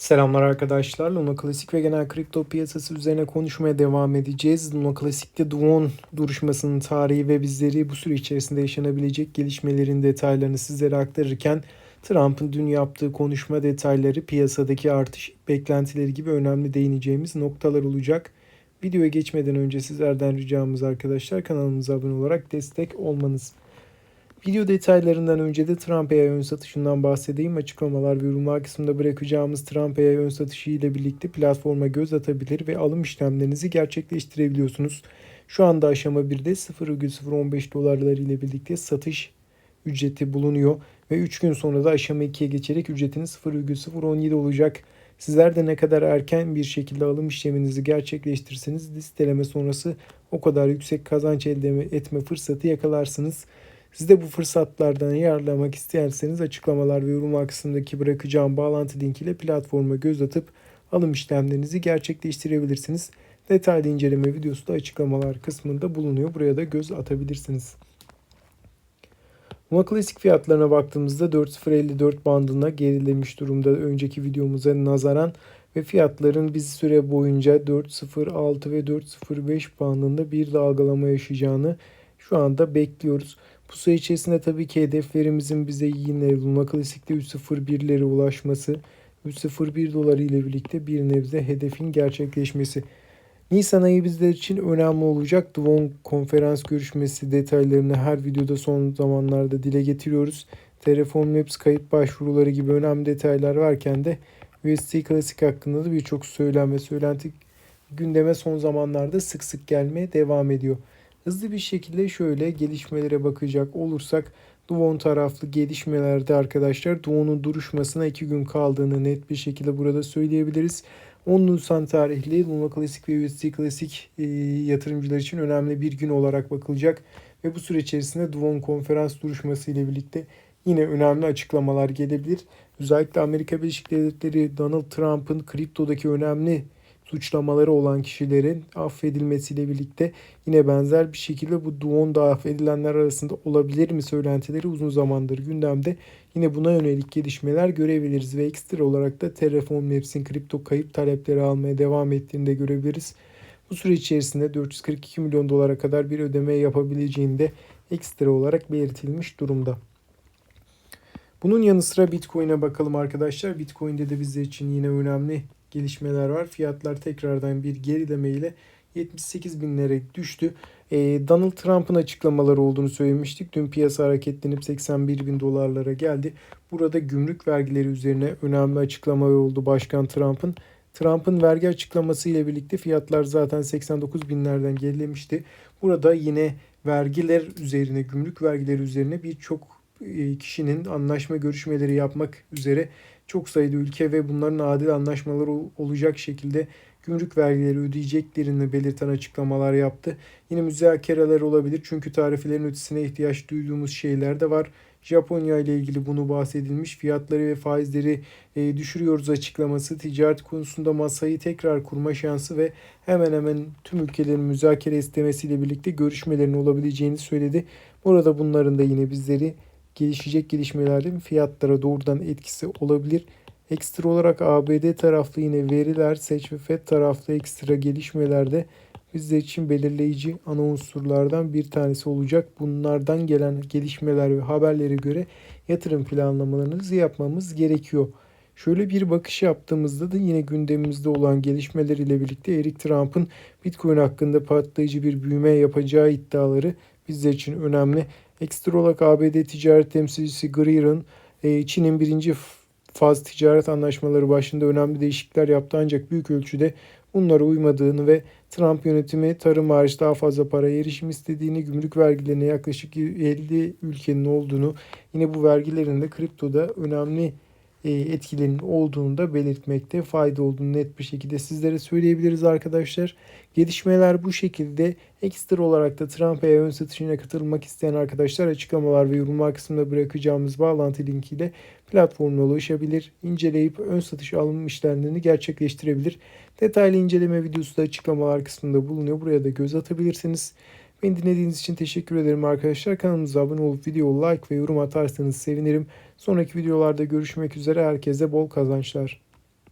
Selamlar arkadaşlar. Luna Klasik ve genel kripto piyasası üzerine konuşmaya devam edeceğiz. Luna Klasik'te Duon duruşmasının tarihi ve bizleri bu süre içerisinde yaşanabilecek gelişmelerin detaylarını sizlere aktarırken Trump'ın dün yaptığı konuşma detayları, piyasadaki artış beklentileri gibi önemli değineceğimiz noktalar olacak. Videoya geçmeden önce sizlerden ricamız arkadaşlar kanalımıza abone olarak destek olmanız. Video detaylarından önce de Trump ön satışından bahsedeyim. Açıklamalar ve yorumlar kısmında bırakacağımız Trump ön satışı ile birlikte platforma göz atabilir ve alım işlemlerinizi gerçekleştirebiliyorsunuz. Şu anda aşama 1'de 0,015 dolarlar ile birlikte satış ücreti bulunuyor ve 3 gün sonra da aşama 2'ye geçerek ücretiniz 0,017 olacak. Sizler de ne kadar erken bir şekilde alım işleminizi gerçekleştirirseniz listeleme sonrası o kadar yüksek kazanç elde etme fırsatı yakalarsınız. Siz de bu fırsatlardan yararlanmak isterseniz açıklamalar ve yorum kısmındaki bırakacağım bağlantı linkiyle platforma göz atıp alım işlemlerinizi gerçekleştirebilirsiniz. Detaylı inceleme videosu da açıklamalar kısmında bulunuyor. Buraya da göz atabilirsiniz. Luna klasik fiyatlarına baktığımızda 4.054 bandına gerilemiş durumda önceki videomuza nazaran ve fiyatların bir süre boyunca 4.06 ve 4.05 bandında bir dalgalama yaşayacağını şu anda bekliyoruz. Bu süre içerisinde tabii ki hedeflerimizin bize yine Luna Klasik'te 3.01'lere ulaşması, 3.01 doları ile birlikte bir nebze hedefin gerçekleşmesi. Nisan ayı bizler için önemli olacak. Dwon konferans görüşmesi detaylarını her videoda son zamanlarda dile getiriyoruz. Telefon Maps kayıt başvuruları gibi önemli detaylar varken de USD Klasik hakkında da birçok söylem ve söylenti gündeme son zamanlarda sık sık gelmeye devam ediyor. Hızlı bir şekilde şöyle gelişmelere bakacak olursak Duvon taraflı gelişmelerde arkadaşlar Duvon'un duruşmasına 2 gün kaldığını net bir şekilde burada söyleyebiliriz. 10 Nisan tarihli Luna Klasik ve USD Klasik e, yatırımcılar için önemli bir gün olarak bakılacak. Ve bu süre içerisinde Duvon konferans duruşması ile birlikte yine önemli açıklamalar gelebilir. Özellikle Amerika Birleşik Devletleri Donald Trump'ın kriptodaki önemli suçlamaları olan kişilerin affedilmesiyle birlikte yine benzer bir şekilde bu Duon da affedilenler arasında olabilir mi söylentileri uzun zamandır gündemde. Yine buna yönelik gelişmeler görebiliriz ve ekstra olarak da Terraform Labs'in kripto kayıp talepleri almaya devam ettiğini de görebiliriz. Bu süre içerisinde 442 milyon dolara kadar bir ödeme yapabileceğini de ekstra olarak belirtilmiş durumda. Bunun yanı sıra Bitcoin'e bakalım arkadaşlar. Bitcoin'de de bizler için yine önemli gelişmeler var. Fiyatlar tekrardan bir gerileme ile 78 binlere düştü. Ee, Donald Trump'ın açıklamaları olduğunu söylemiştik. Dün piyasa hareketlenip 81 bin dolarlara geldi. Burada gümrük vergileri üzerine önemli açıklama oldu Başkan Trump'ın. Trump'ın vergi açıklaması ile birlikte fiyatlar zaten 89 binlerden gerilemişti. Burada yine vergiler üzerine, gümrük vergileri üzerine birçok e, kişinin anlaşma görüşmeleri yapmak üzere çok sayıda ülke ve bunların adil anlaşmalar olacak şekilde gümrük vergileri ödeyeceklerini belirten açıklamalar yaptı. Yine müzakereler olabilir çünkü tarifelerin ötesine ihtiyaç duyduğumuz şeyler de var. Japonya ile ilgili bunu bahsedilmiş. Fiyatları ve faizleri e, düşürüyoruz açıklaması ticaret konusunda masayı tekrar kurma şansı ve hemen hemen tüm ülkelerin müzakere istemesiyle birlikte görüşmelerin olabileceğini söyledi. Burada bunların da yine bizleri gelişecek gelişmelerin fiyatlara doğrudan etkisi olabilir. Ekstra olarak ABD taraflı yine veriler, seç ve FED taraflı ekstra gelişmelerde bizler için belirleyici ana unsurlardan bir tanesi olacak. Bunlardan gelen gelişmeler ve haberlere göre yatırım planlamalarınızı yapmamız gerekiyor. Şöyle bir bakış yaptığımızda da yine gündemimizde olan gelişmeler ile birlikte Eric Trump'ın Bitcoin hakkında patlayıcı bir büyüme yapacağı iddiaları bizler için önemli. Ekstra olarak ABD ticaret temsilcisi Greer'ın e, Çin'in birinci faz ticaret anlaşmaları başında önemli değişiklikler yaptı. Ancak büyük ölçüde bunlara uymadığını ve Trump yönetimi tarım hariç daha fazla para erişim istediğini, gümrük vergilerine yaklaşık 50 ülkenin olduğunu, yine bu vergilerin de kriptoda önemli etkilerinin olduğunu da belirtmekte fayda olduğunu net bir şekilde sizlere söyleyebiliriz arkadaşlar. Gelişmeler bu şekilde. Ekstra olarak da Trump'a ön satışına katılmak isteyen arkadaşlar açıklamalar ve yorumlar kısmında bırakacağımız bağlantı linkiyle platformuna ulaşabilir. inceleyip ön satış alım işlemlerini gerçekleştirebilir. Detaylı inceleme videosu da açıklamalar kısmında bulunuyor. Buraya da göz atabilirsiniz. Beni dinlediğiniz için teşekkür ederim arkadaşlar. Kanalımıza abone olup video like ve yorum atarsanız sevinirim. Sonraki videolarda görüşmek üzere. Herkese bol kazançlar.